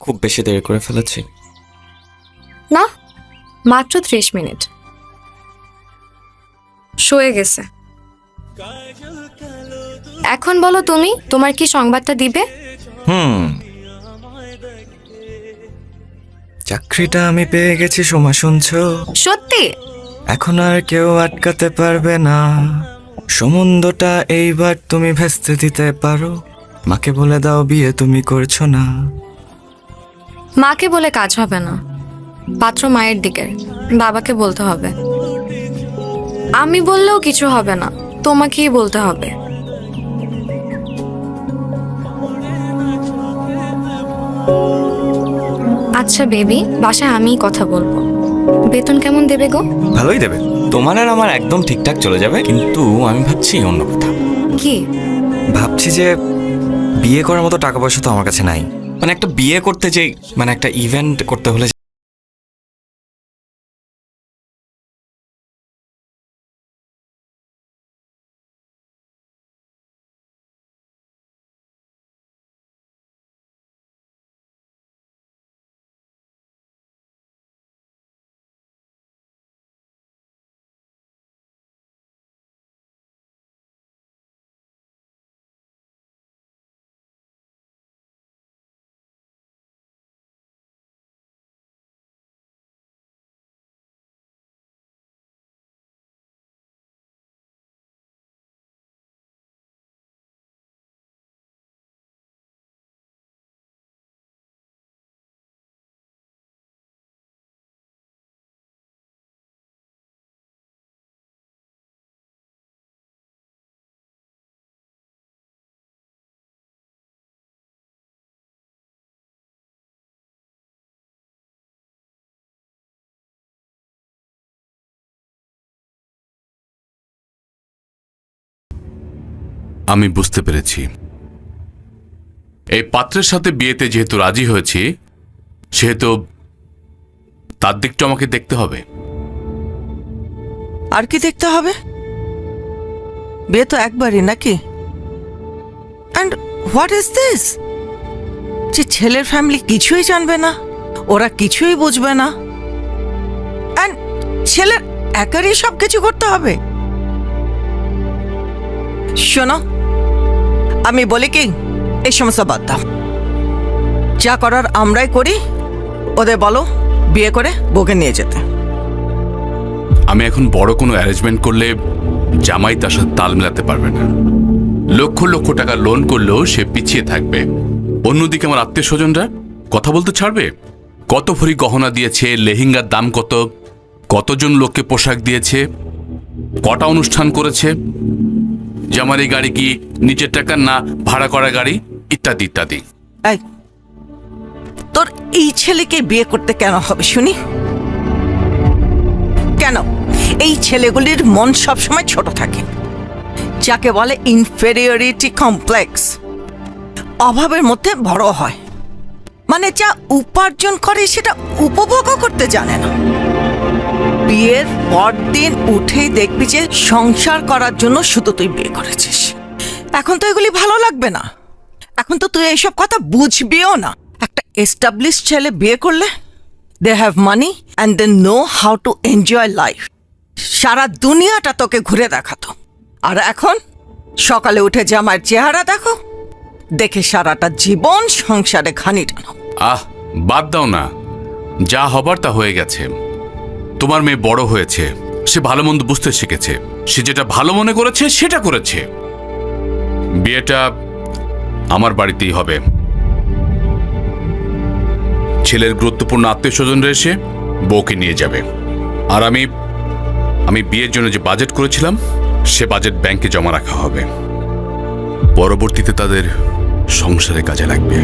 খুব বেশি দেরি করে ফেলেছি। না মাত্র ত্রিশ মিনিট। শুয়ে গেছে। এখন বলো তুমি তোমার কি সংবাদটা দিবে? হুম। চাকরিটা আমি পেয়ে গেছি সময় শুনছো? সত্যি? এখন আর কেউ আটকাতে পারবে না। সমুদ্রটা এইবার তুমি ভেস্তে দিতে পারো। মাকে বলে দাও বিয়ে তুমি করছ না। মাকে বলে কাজ হবে না। পাত্র মায়ের দিকের বাবাকে বলতে হবে। আমি বললেও কিছু হবে না তোমাকেই বলতে হবে। আচ্ছা বেবি বাসায় আমিই কথা বলব। বেতন কেমন দেবে গো? ভালোই দেবে। তোমার আর আমার একদম ঠিকঠাক চলে যাবে কিন্তু আমি ভাবছি অন্য কথা। কি? ভাবছি যে বিয়ে করার মতো টাকা পয়সা তো আমার কাছে নাই। মানে একটা বিয়ে করতে যে মানে একটা ইভেন্ট করতে হলে আমি বুঝতে পেরেছি। এই পাত্রের সাথে বিয়েতে যেহেতু রাজি হয়েছি, সেহেতু তার দিকটা আমাকে দেখতে হবে। আর কি দেখতে হবে? বিয়ে তো একবারই নাকি? অ্যান্ড হোয়াট ইজ দিস যে ছেলের ফ্যামিলি কিছুই জানবে না, ওরা কিছুই বুঝবে না। অ্যান্ড ছেলের একারই সব কিছু করতে হবে। শোনো আমি বলি কি, এই সমস্যা বাদ দাও। যা করার আমরাই করি, ওদের বলো, বিয়ে করে বউকে নিয়ে যেতে। আমি এখন বড় কোনো অ্যারেঞ্জমেন্ট করলে জামাই তার সাথে তাল মেলাতে পারবে না। লক্ষ লক্ষ টাকা লোন করলেও সে পিছিয়ে থাকবে। অন্যদিকে আমার আত্মীয় স্বজনরা কথা বলতে ছাড়বে? কত ভরি গহনা দিয়েছে, লেহেঙ্গার দাম কত, কতজন লোককে পোশাক দিয়েছে, কটা অনুষ্ঠান করেছে যে আমার এই গাড়ি কি নিচের টাকার না ভাড়া করা গাড়ি? ইত্যাদি ইত্যাদি। তোর এই ছেলেকে বিয়ে করতে কেন হবে শুনি? কেন? এই ছেলেগুলির মন সবসময় ছোট থাকে, যাকে বলে ইনফেরিয়রিটি কমপ্লেক্স অভাবের মধ্যে বড় হয়। মানে যা উপার্জন করে সেটা উপভোগও করতে জানে না। বিয়ের পর দিন উঠেই দেখবি যে সংসার করার জন্য শুধু তুই বিয়ে করেছিস। এখন তো এগুলি ভালো লাগবে না। এখন তো তুই এইসব কথা বুঝবিও না। একটা এস্টাবলিশ ছেলে বিয়ে করলে they have money and they know how to enjoy life সারা দুনিয়াটা তোকে ঘুরে দেখাতো। আর এখন সকালে উঠে জামার চেহারা দেখো। দেখে সারাটা জীবন সংসারে ঘানি টানো। আহ, বাদ দাও না। যা হবার তা হয়ে গেছে। তোমার মেয়ে বড় হয়েছে, সে ভালো মন্দ বুঝতে শিখেছে, সে যেটা ভালো মনে করেছে সেটা করেছে। বিয়েটা আমার বাড়িতেই হবে। ছেলের গুরুত্বপূর্ণ আত্মীয় স্বজনরা এসে বউকে নিয়ে যাবে। আর আমি আমি বিয়ের জন্য যে বাজেট করেছিলাম, সে বাজেট ব্যাংকে জমা রাখা হবে। পরবর্তীতে তাদের সংসারে কাজে লাগবে।